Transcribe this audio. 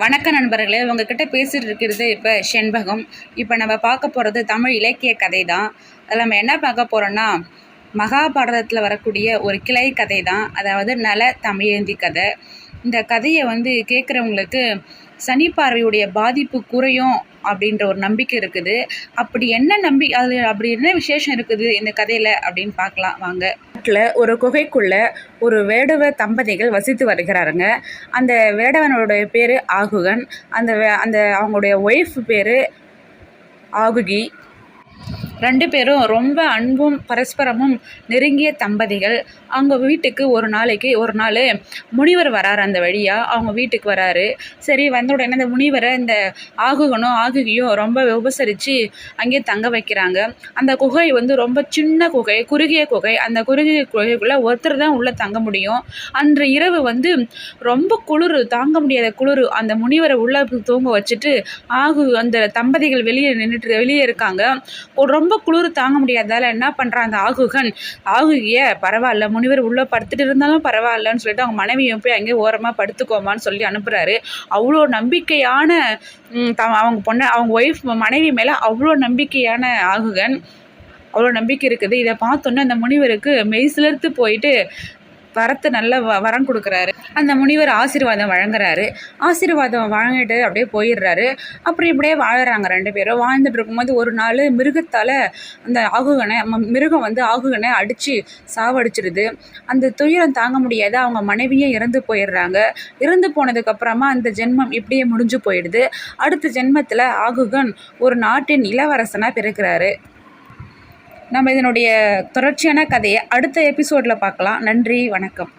வணக்க நண்பர்களே உங்ககிட்ட பேசிட்டு இருக்கிறது இப்போ செண்பகம். இப்போ நம்ம பார்க்க போகிறது தமிழ் இலக்கிய கதை தான் அதில் நம்ம என்ன பார்க்க போகிறோன்னா மகாபாரதத்தில் வரக்கூடிய ஒரு கிளை கதை தான் அதாவது நல தமிழேந்தி கதை. இந்த கதையை வந்து கேட்குறவங்களுக்கு சனி பார்வையுடைய பாதிப்பு குறையும் அப்படின்ற ஒரு நம்பிக்கை இருக்குது. அப்படி என்ன நம்பி அது அப்படி என்ன விசேஷம் இருக்குது இந்த கதையில் அப்படின்னு பார்க்கலாம் வாங்க. காட்டில் ஒரு குகைக்குள்ள ஒரு வேடுவ தம்பதிகள் வசித்து வருகிறாருங்க. அந்த வேடவனுடைய பேர் ஆகுகன். அந்த அந்த அவங்களுடைய ஒய்ஃப் பேர் ஆகுகி. ரெண்டு பேரும் ரொம்ப அன்பும் பரஸ்பரமும் நெருங்கிய தம்பதிகள். அவங்க வீட்டுக்கு ஒரு நாளைக்கு ஒரு நாள் முனிவர் வராரு அந்த வழியாக அவங்க வீட்டுக்கு வராரு. சரி வந்த உடனே அந்த முனிவரை இந்த ஆகுகனும் ஆகுகியும் ரொம்ப உபசரித்து அங்கேயே தங்க வைக்கிறாங்க. அந்த குகை வந்து ரொம்ப சின்ன குகை குறுகிய குகை. அந்த குறுகிய குகைக்குள்ளே ஒருத்தர் தான் உள்ளே தங்க முடியும். அன்று இரவு வந்து ரொம்ப குளிர் தாங்க முடியாத குளிர். அந்த முனிவரை உள்ளே தூங்க வச்சுட்டு ஆகு அந்த தம்பதிகள் வெளியே நின்றுட்டு வெளியே இருக்காங்க. ஒரு ரொம்ப குளிர் தாங்க முடியாதால என்ன பண்ணுறான் அந்த ஆகுகன்? ஆகுகிய பரவாயில்ல முனிவர் உள்ளே படுத்துட்டு இருந்தாலும் பரவாயில்லன்னு சொல்லிட்டு அவங்க மனைவியும் போய் அங்கேயே ஓரமாக படுத்துக்கோமான்னு சொல்லி அனுப்புகிறாரு அவ்வளோ நம்பிக்கையான த- அவங்க பொண்ணை அவங்க ஒய்ஃப் மனைவி மேலே அவ்வளோ நம்பிக்கையான ஆகுகன். அவ்வளோ நம்பிக்கை இருக்குது. இதை பார்த்தோன்னே அந்த முனிவருக்கு மெய் சிலர்த்து போயிட்டு வரத்து நல்ல வ வரம் கொடுக்குறாரு. அந்த முனிவர் ஆசீர்வாதம் வழங்குறாரு. ஆசீர்வாதம் வாங்கிட்டு அப்படியே போயிடுறாரு. அப்புறம் இப்படியே வாழறாங்க ரெண்டு பேரும். வாழ்ந்துட்டு இருக்கும்போது ஒரு நாள் மிருகத்தால் அந்த ஆகுகனை ம- மிருகம் வந்து ஆகுகனை அடித்து சாவடிச்சிடுது அந்த துயரம் தாங்க முடியாத. அவங்க மனைவியும் இறந்து போயிடுறாங்க. இறந்து போனதுக்கப்புறமா அந்த ஜென்மம் இப்படியே முடிஞ்சு போயிடுது. அடுத்த ஜென்மத்தில் ஆகுகன் ஒரு நாட்டின் இளவரசனாக பிறக்கிறாரு. நம்ம இதனுடைய தொடர்ச்சியான கதையை அடுத்த எபிசோடில் பார்க்கலாம். நன்றி வணக்கம்.